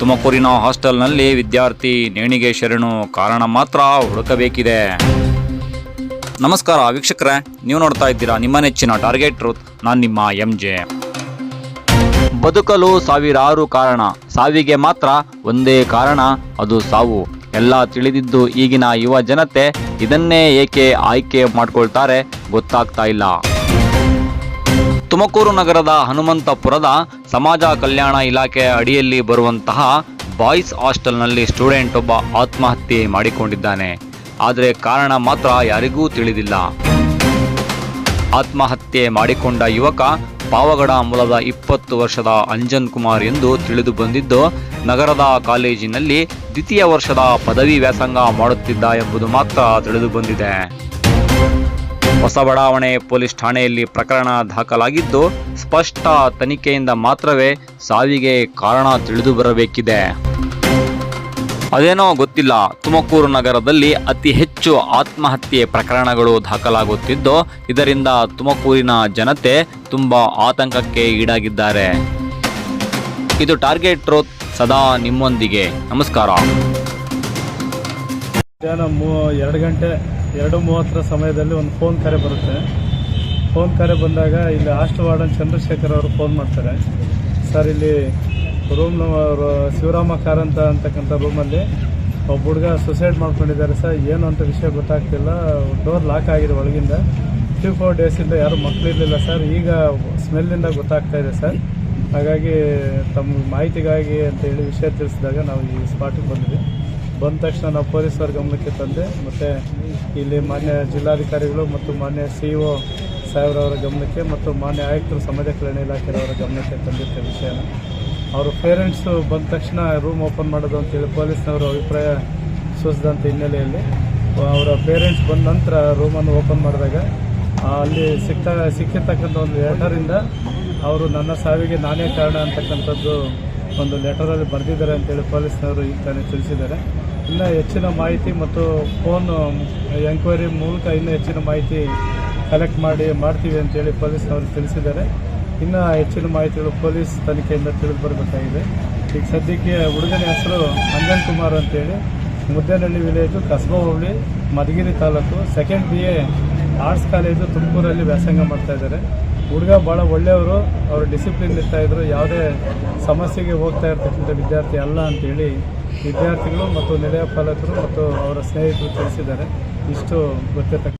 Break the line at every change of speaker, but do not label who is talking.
ತುಮಕೂರಿನ ಹಾಸ್ಟೆಲ್ನಲ್ಲಿ ವಿದ್ಯಾರ್ಥಿ ನೇಣಿಗೆ ಶರಣು ಕಾರಣ ಮಾತ್ರ ಹುಡುಕಬೇಕಿದೆ. ನಮಸ್ಕಾರ ವೀಕ್ಷಕರೇ, ನೀವು ನೋಡ್ತಾ ಇದ್ದೀರಾ ನಿಮ್ಮ ನೆಚ್ಚಿನ ಟಾರ್ಗೆಟ್ ರೂತ್ ನಾನು ನಿಮ್ಮ ಎಂ ಜೆ ಬದುಕಲು ಸಾವಿರಾರು ಕಾರಣ, ಸಾವಿಗೆ ಮಾತ್ರ ಒಂದೇ ಕಾರಣ, ಅದು ಸಾವು. ಎಲ್ಲ ತಿಳಿದಿದ್ದು ಈಗಿನ ಯುವ ಜನತೆ ಇದನ್ನೇ ಏಕೆ ಆಯ್ಕೆ ಮಾಡ್ಕೊಳ್ತಾರೆ ಗೊತ್ತಾಗ್ತಾ ಇಲ್ಲ. ತುಮಕೂರು ನಗರದ ಹನುಮಂತಪುರದ ಸಮಾಜ ಕಲ್ಯಾಣ ಇಲಾಖೆಯ ಅಡಿಯಲ್ಲಿ ಬರುವಂತಹ ಬಾಯ್ಸ್ ಹಾಸ್ಟೆಲ್ನಲ್ಲಿ ಸ್ಟೂಡೆಂಟ್ ಒಬ್ಬ ಆತ್ಮಹತ್ಯೆ ಮಾಡಿಕೊಂಡಿದ್ದಾನೆ. ಆದರೆ ಕಾರಣ ಮಾತ್ರ ಯಾರಿಗೂ ತಿಳಿದಿಲ್ಲ. ಆತ್ಮಹತ್ಯೆ ಮಾಡಿಕೊಂಡ ಯುವಕ ಪಾವಗಡ ಮೂಲದ ಇಪ್ಪತ್ತು ವರ್ಷದ ಅಂಜನ್ ಕುಮಾರ್ ಎಂದು ತಿಳಿದು ಬಂದಿದ್ದು, ನಗರದ ಕಾಲೇಜಿನಲ್ಲಿ ದ್ವಿತೀಯ ವರ್ಷದ ಪದವಿ ವ್ಯಾಸಂಗ ಮಾಡುತ್ತಿದ್ದ ಎಂಬುದು ಮಾತ್ರ ತಿಳಿದು ಬಂದಿದೆ. ಹೊಸ ಬಡಾವಣೆ ಪೊಲೀಸ್ ಠಾಣೆಯಲ್ಲಿ ಪ್ರಕರಣ ದಾಖಲಾಗಿದ್ದು, ಸ್ಪಷ್ಟ ತನಿಖೆಯಿಂದ ಮಾತ್ರವೇ ಸಾವಿಗೆ ಕಾರಣ ತಿಳಿದು ಬರಬೇಕಿದೆ. ಅದೇನೋ ಗೊತ್ತಿಲ್ಲ. ತುಮಕೂರು ನಗರದಲ್ಲಿ ಅತಿ ಹೆಚ್ಚು ಆತ್ಮಹತ್ಯೆ ಪ್ರಕರಣಗಳು ದಾಖಲಾಗುತ್ತಿದ್ದು, ಇದರಿಂದ ತುಮಕೂರಿನ ಜನತೆ ತುಂಬಾ ಆತಂಕಕ್ಕೆ ಈಡಾಗಿದ್ದಾರೆ. ಇದು ಟಾರ್ಗೆಟ್ ಟ್ರೋತ್ ಸದಾ ನಿಮ್ಮೊಂದಿಗೆ. ನಮಸ್ಕಾರ.
ಎರಡು ಗಂಟೆ ಎರಡು ಮೂವತ್ತರ ಸಮಯದಲ್ಲಿ ಒಂದು ಫೋನ್ ಕರೆ ಬರುತ್ತೆ. ಫೋನ್ ಕರೆ ಬಂದಾಗ ಇಲ್ಲಿ ಆಸ್ಟ್ ವಾರ್ಡನ್ ಚಂದ್ರಶೇಖರ್ ಅವರು ಫೋನ್ ಮಾಡ್ತಾರೆ. ಸರ್, ಇಲ್ಲಿ ರೂಮ್ ಶಿವರಾಮ ಕಾರಂತ ಅಂತಕ್ಕಂಥ ರೂಮಲ್ಲಿ ಒಬ್ಬ ಹುಡುಗ ಸುಸೈಡ್ ಮಾಡ್ಕೊಂಡಿದ್ದಾರೆ ಸರ್. ಏನು ಅಂತ ವಿಷಯ ಗೊತ್ತಾಗ್ತಿಲ್ಲ. ಡೋರ್ ಲಾಕ್ ಆಗಿದೆ ಒಳಗಿಂದ. ತ್ರೀ ಫೋರ್ ಡೇಸಿಂದ ಯಾರು ಮಕ್ಕಳಿರಲಿಲ್ಲ ಸರ್. ಈಗ ಸ್ಮೆಲ್ಲಿಂದ ಗೊತ್ತಾಗ್ತಾ ಇದೆ ಸರ್. ಹಾಗಾಗಿ ತಮ್ಮ ಮಾಹಿತಿಗಾಗಿ ಅಂತ ಹೇಳಿ ವಿಷಯ ತಿಳಿಸಿದಾಗ ನಾವು ಈ ಸ್ಪಾಟಿಗೆ ಬಂದ್ವಿ. ಬಂದ ತಕ್ಷಣ ನಾವು ಪೊಲೀಸರ ಗಮನಕ್ಕೆ ತಂದೆ, ಮತ್ತು ಇಲ್ಲಿ ಮಾನ್ಯ ಜಿಲ್ಲಾಧಿಕಾರಿಗಳು ಮತ್ತು ಮಾನ್ಯ ಸಿ ಒ ಸಾಹೇಬ್ರವರ ಗಮನಕ್ಕೆ ಮತ್ತು ಮಾನ್ಯ ಆಯುಕ್ತರು ಸಮಾಜ ಕಲ್ಯಾಣ ಇಲಾಖೆಯವರ ಗಮನಕ್ಕೆ ತಂದಿದ್ದ ವಿಷಯನ. ಅವರ ಪೇರೆಂಟ್ಸು ಬಂದ ತಕ್ಷಣ ರೂಮ್ ಓಪನ್ ಮಾಡೋದು ಅಂತೇಳಿ ಪೊಲೀಸ್ನವರು ಅಭಿಪ್ರಾಯ ಸೂಚಿಸಿದಂಥ ಹಿನ್ನೆಲೆಯಲ್ಲಿ, ಅವರ ಪೇರೆಂಟ್ಸ್ ಬಂದ ನಂತರ ರೂಮನ್ನು ಓಪನ್ ಮಾಡಿದಾಗ, ಅಲ್ಲಿ ಸಿಕ್ತ, ಸಿಕ್ಕಿರ್ತಕ್ಕಂಥ ಒಂದು ಲೆಟರಿಂದ ಅವರು ನನ್ನ ಸಾವಿಗೆ ನಾನೇ ಕಾರಣ ಅಂತಕ್ಕಂಥದ್ದು ಒಂದು ಲೆಟರಲ್ಲಿ ಬರೆದಿದ್ದಾರೆ ಅಂತೇಳಿ ಪೊಲೀಸ್ನವರು ಈಗ ತಾನೇ ತಿಳಿಸಿದ್ದಾರೆ. ಇನ್ನು ಹೆಚ್ಚಿನ ಮಾಹಿತಿ ಮತ್ತು ಫೋನ್ ಎಂಕ್ವೈರಿ ಮೂಲಕ ಇನ್ನೂ ಹೆಚ್ಚಿನ ಮಾಹಿತಿ ಕಲೆಕ್ಟ್ ಮಾಡಿ, ಮಾಡ್ತೀವಿ ಅಂತೇಳಿ ಪೊಲೀಸ್ನವರು ತಿಳಿಸಿದ್ದಾರೆ. ಇನ್ನು ಹೆಚ್ಚಿನ ಮಾಹಿತಿಗಳು ಪೊಲೀಸ್ ತನಿಖೆಯಿಂದ ತಿಳಿದು ಬರಬೇಕಾಗಿದೆ. ಈಗ ಸದ್ಯಕ್ಕೆ ಹುಡುಗನ ಹೆಸರು ಅಂಜನ್ ಕುಮಾರ್ ಅಂತೇಳಿ Muddenahalli village Kasaba hobli, Madhugiri taluk second B A arts college ತುಮಕೂರಲ್ಲಿ ವ್ಯಾಸಂಗ ಮಾಡ್ತಾ ಇದ್ದಾರೆ. ಹುಡುಗ ಭಾಳ ಒಳ್ಳೆಯವರು, ಅವರು ಡಿಸಿಪ್ಲಿನ್ ಇರ್ತಾ ಇದ್ರು, ಯಾವುದೇ ಸಮಸ್ಯೆಗೆ ಹೋಗ್ತಾ ಇರ್ತಕ್ಕಂಥ ವಿದ್ಯಾರ್ಥಿ ಅಲ್ಲ ಅಂತೇಳಿ ವಿದ್ಯಾರ್ಥಿಗಳು ಮತ್ತು ನೆಲೆಯ ಪಾಲಕರು ಮತ್ತು ಅವರ ಸ್ನೇಹಿತರು ತಿಳಿಸಿದ್ದಾರೆ. ಇಷ್ಟು ಗೊತ್ತಿರ್ತಕ್ಕ